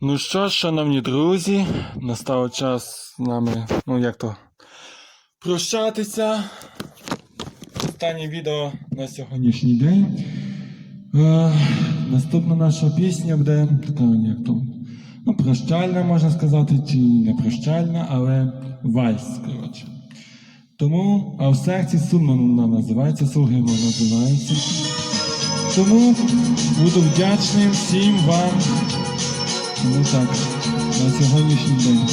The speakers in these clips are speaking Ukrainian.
Ну що шановні друзі, настав час з нами, ну як то, прощатися. Останнє відео на сьогоднішній день. Е, наступна наша пісня буде така, як то, ну, прощальна, можна сказати, чи не прощальна, але вальс, коротше. Тому, а в серці сумно вона називається, Сугимо називається. Тому буду вдячним всім вам. Так, на сьогоднішній день.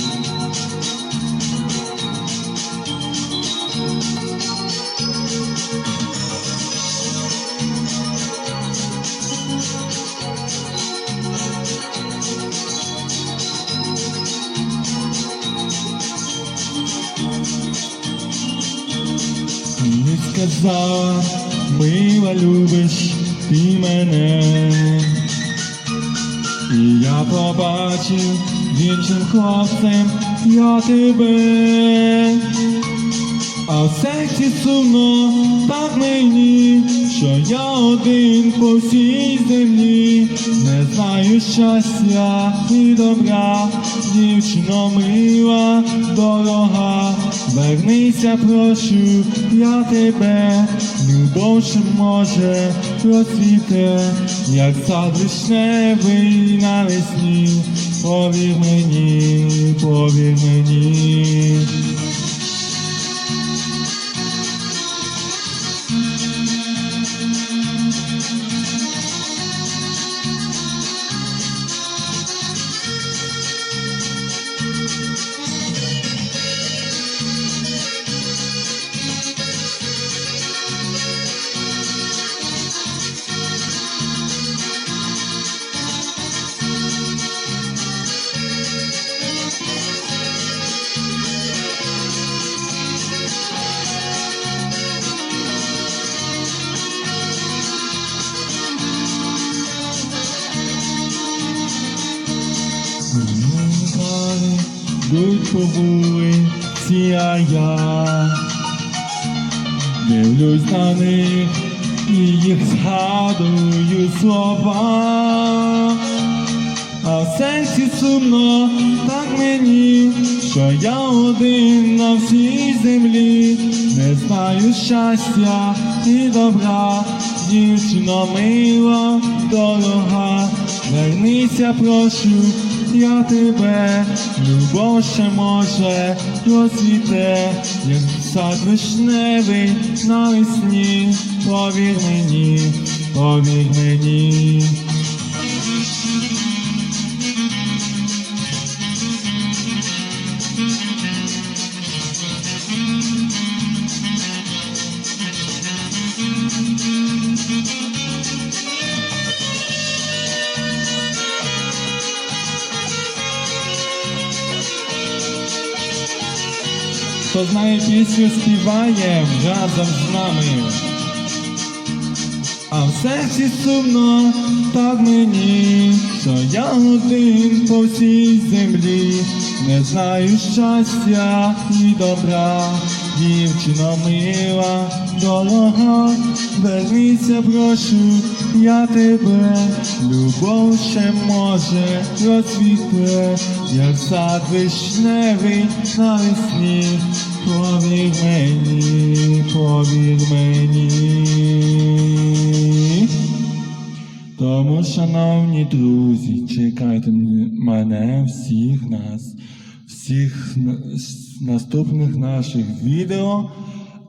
Сказала, мила любиш ти мене. І я побачив іншим хлопцем я тебе, а в серці сумно так мені, що я один по всій землі, не знаю щастя і добра, дівчино мила, дорога, вернися, прошу, я тебе, любов може розцвіте, як сад вишневий навесні, повір мені, повір мені. По я дивлюсь на них і їх згадую слова. А в серці сумно так мені, що я один на всій землі, не знаю щастя і добра, дівчино мила, дорога, вернися, прошу, я тебе, любов ще може розцвіте, як сад вишневий навесні, повір мені, повір мені. Хто знає пісню, співає разом з нами. А в серці сумно так мені, що я один по всій землі, не знаю щастя і добра, дівчино мила, дорога, вернися, прошу, я тебе, любов ще може розцвіте, як сад вишневий навесні, повір мені, повір мені. Тому, шановні друзі, чекайте мене всіх нас, всіх наступних наших відео.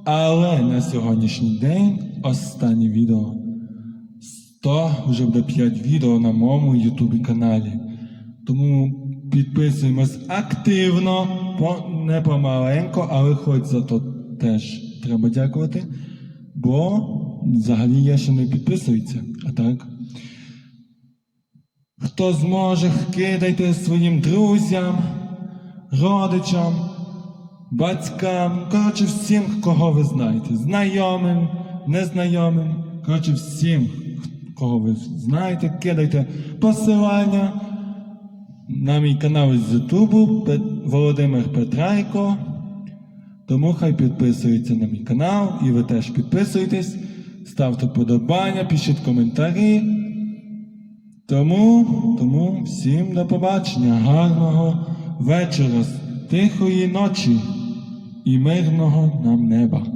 Але на сьогоднішній день останнє відео. 100, вже буде 5 відео на моєму ютубі каналі. Тому підписуємось активно, не помаленько, але хоч за то теж треба дякувати. Бо взагалі є, що не підписується. А так. Хто зможе, кидайте своїм друзям, родичам, батькам, коротше, всім, кого ви знаєте, знайомим, незнайомим, коротше, всім, кого ви знаєте, кидайте посилання на мій канал з Ютубу Володимир Петрайко. Тому хай підписується на мій канал, і ви теж підписуйтесь, ставте подобання, пишіть коментарі. Тому, тому всім до побачення, гарного вечора, тихої ночі і мирного нам неба.